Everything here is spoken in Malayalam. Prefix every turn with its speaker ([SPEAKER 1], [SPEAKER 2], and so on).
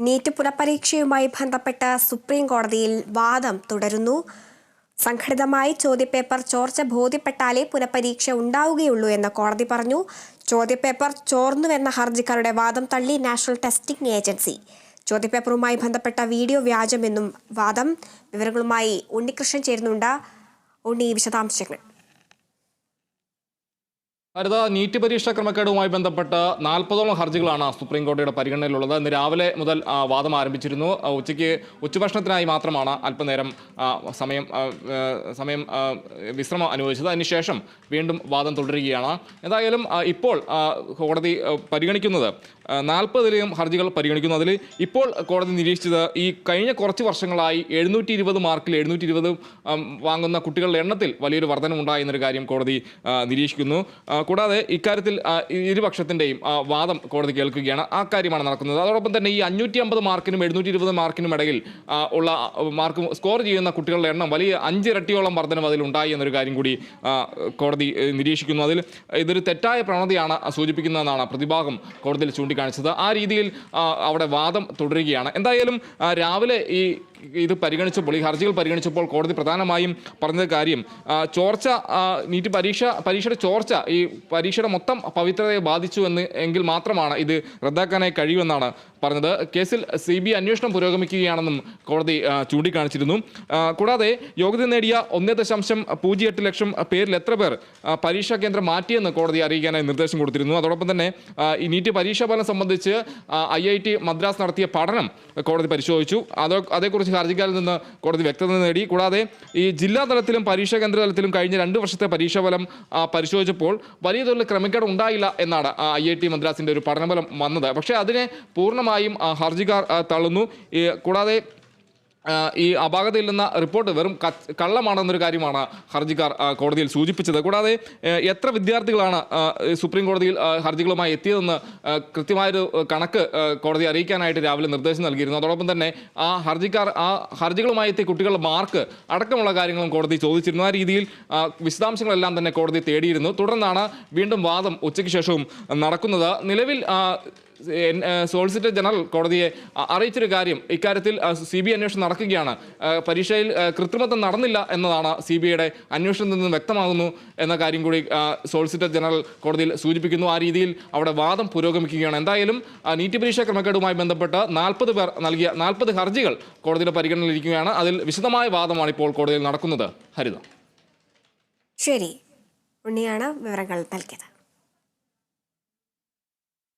[SPEAKER 1] നീറ്റ് പുനഃപരീക്ഷയുമായി ബന്ധപ്പെട്ട് സുപ്രീം കോടതിയിൽ വാദം തുടരുന്നു. സംഘടിതമായി ചോദ്യപേപ്പർ ചോർച്ച ബോധ്യപ്പെട്ടാലേ പുനഃപരീക്ഷ ഉണ്ടാവുകയുള്ളൂ എന്ന് കോടതി പറഞ്ഞു. ചോദ്യപേപ്പർ ചോർന്നുവെന്ന ഹർജിക്കാരുടെ വാദം തള്ളി നാഷണൽ ടെസ്റ്റിംഗ് ഏജൻസി. ചോദ്യപേപ്പറുമായി ബന്ധപ്പെട്ട വീഡിയോ വ്യാജമെന്നും വാദം. വിവരങ്ങളുമായി ഉണ്ണികൃഷ്ണൻ ചേരുന്നുണ്ട്. ഉണ്ണി വിശദാംശങ്ങൾ.
[SPEAKER 2] ഹരിത നീറ്റ് പരീക്ഷാ ക്രമക്കേടുമായി ബന്ധപ്പെട്ട് നാൽപ്പതോളം ഹർജികളാണ് സുപ്രീം കോടതിയുടെ പരിഗണനയിലുള്ളത്. ഇന്ന് രാവിലെ മുതൽ വാദം ആരംഭിച്ചിരുന്നു. ഉച്ചയ്ക്ക് ഉച്ചഭക്ഷണത്തിനായി മാത്രമാണ് അല്പനേരം സമയം സമയം വിശ്രമം അനുവദിച്ചത്. അതിനുശേഷം വീണ്ടും വാദം തുടരുകയാണ്. എന്തായാലും ഇപ്പോൾ കോടതി പരിഗണിക്കുന്നത് നാൽപ്പതിലെയും ഹർജികൾ പരിഗണിക്കുന്നു അതിൽ ഇപ്പോൾ കോടതി നിരീക്ഷിച്ചത് ഈ കഴിഞ്ഞ കുറച്ച് വർഷങ്ങളായി എഴുന്നൂറ്റി ഇരുപത് മാർക്കിൽ എഴുന്നൂറ്റി ഇരുപത് വാങ്ങുന്ന കുട്ടികളുടെ എണ്ണത്തിൽ വലിയൊരു വർധനമുണ്ടായി എന്നൊരു കാര്യം കോടതി നിരീക്ഷിക്കുന്നു. കൂടാതെ ഇക്കാര്യത്തിൽ ഇരുപക്ഷത്തിന്റെയും വാദം കോടതി കേൾക്കുകയാണ്. ആ കാര്യമാണ് നടക്കുന്നത്. അതോടൊപ്പം തന്നെ ഈ അഞ്ഞൂറ്റി അമ്പത് മാർക്കിനും എഴുന്നൂറ്റി ഇരുപത് മാർക്കിനും ഇടയിൽ ഉള്ള മാർക്ക് സ്കോർ ചെയ്യുന്ന കുട്ടികളുടെ എണ്ണം വലിയ അഞ്ചിരട്ടിയോളം വർധനം അതിൽ ഉണ്ടായി എന്നൊരു കാര്യം കൂടി കോടതി നിരീക്ഷിക്കുന്നു. അതിൽ ഇതൊരു തെറ്റായ പ്രവണതയാണ് സൂചിപ്പിക്കുന്നതെന്നാണ് പ്രതിഭാഗം കോടതിയിൽ ചൂണ്ടിക്കാണിച്ചത്. ആ രീതിയിൽ അവിടെ വാദം തുടരുകയാണ്. എന്തായാലും രാവിലെ ഈ ഇത് പരിഗണിച്ചപ്പോൾ ഈ ഹർജികൾ പരിഗണിച്ചപ്പോൾ കോടതി പ്രധാനമായും പറഞ്ഞ കാര്യം ചോർച്ച നീറ്റ് പരീക്ഷ പരീക്ഷയുടെ ചോർച്ച ഈ പരീക്ഷയുടെ മൊത്തം പവിത്രതയെ ബാധിച്ചു എന്ന് എങ്കിൽ മാത്രമാണ് ഇത് റദ്ദാക്കാനായി കഴിയുമെന്നാണ് പറഞ്ഞത്. കേസിൽ സി ബി അന്വേഷണം പുരോഗമിക്കുകയാണെന്നും കോടതി ചൂണ്ടിക്കാണിച്ചിരുന്നു. കൂടാതെ യോഗ്യത നേടിയ ഒന്നേ ദശാംശം പൂജ്യം എട്ട് ലക്ഷം പേരിൽ എത്ര പേർ പരീക്ഷാ കേന്ദ്രം മാറ്റിയെന്ന് കോടതി അറിയിക്കാനായി നിർദ്ദേശം കൊടുത്തിരുന്നു. അതോടൊപ്പം തന്നെ ഈ നീറ്റ് പരീക്ഷാ ഫലം സംബന്ധിച്ച് ഐ ഐ ടി മദ്രാസ് നടത്തിയ പഠനം കോടതി പരിശോധിച്ചു. അതോ അതേക്കുറിച്ച് ഹർജിക്കാരിൽ നിന്ന് കോടതി വ്യക്തത നേടി. കൂടാതെ ഈ ജില്ലാ തലത്തിലും പരീക്ഷാ കേന്ദ്ര തലത്തിലും കഴിഞ്ഞ രണ്ട് വർഷത്തെ പരീക്ഷാ ഫലം ആ, പരിശോധിച്ചപ്പോൾ വലിയ തോതിൽ ക്രമക്കേട് ഉണ്ടായില്ല എന്നാണ് ഐ ഐ ടി മദ്രാസിന്റെ ഒരു പഠനഫലം വന്നത്. പക്ഷേ അതിനെ പൂർണമായും ഹർജിക്കാർ തള്ളുന്നു. കൂടാതെ ഈ അപാകതയിൽ നിന്ന് റിപ്പോർട്ട് വെറും കള്ളമാണെന്നൊരു കാര്യമാണ് ഹർജിക്കാർ കോടതിയിൽ സൂചിപ്പിച്ചത്. കൂടാതെ എത്ര വിദ്യാർത്ഥികളാണ് സുപ്രീം കോടതിയിൽ ഹർജികളുമായി എത്തിയതെന്ന് കൃത്യമായൊരു കണക്ക് കോടതി അറിയിക്കാനായിട്ട് രാവിലെ നിർദ്ദേശം നൽകിയിരുന്നു. അതോടൊപ്പം തന്നെ ആ ഹർജിക്കാർ ആ ഹർജികളുമായി എത്തിയ കുട്ടികളുടെ മാർക്ക് അടക്കമുള്ള കാര്യങ്ങളും കോടതി ചോദിച്ചിരുന്നു. ആ രീതിയിൽ വിശദാംശങ്ങളെല്ലാം തന്നെ കോടതി തേടിയിരുന്നു. തുടർന്നാണ് വീണ്ടും വാദം ഉച്ചയ്ക്ക് ശേഷവും നടക്കുന്നത്. നിലവിൽ സോളിസിറ്റർ ജനറൽ കോടതിയെ അറിയിച്ചൊരു കാര്യം. ഇക്കാര്യത്തിൽ സി ബി അന്വേഷണം നടക്കുകയാണ്. പരീക്ഷയിൽ കൃത്രിമത്വം നടന്നില്ല എന്നതാണ് സി ബി ഐയുടെ അന്വേഷണത്തിൽ നിന്ന് വ്യക്തമാകുന്നു എന്ന കാര്യം കൂടി സോളിസിറ്റർ ജനറൽ കോടതിയിൽ സൂചിപ്പിക്കുന്നു. ആ രീതിയിൽ അവിടെ വാദം പുരോഗമിക്കുകയാണ്. എന്തായാലും നീറ്റ് പരീക്ഷാ ക്രമക്കേടുമായി ബന്ധപ്പെട്ട് നാൽപ്പത് പേർ നൽകിയ നാൽപ്പത് ഹർജികൾ കോടതിയുടെ പരിഗണനയിലിരിക്കുകയാണ് അതിൽ വിശദമായ വാദമാണ് ഇപ്പോൾ കോടതിയിൽ നടക്കുന്നത്. ഹരിത.
[SPEAKER 1] ശരി. ഉണ്ണിയാണ് വിവരങ്ങൾ നൽകിയത്.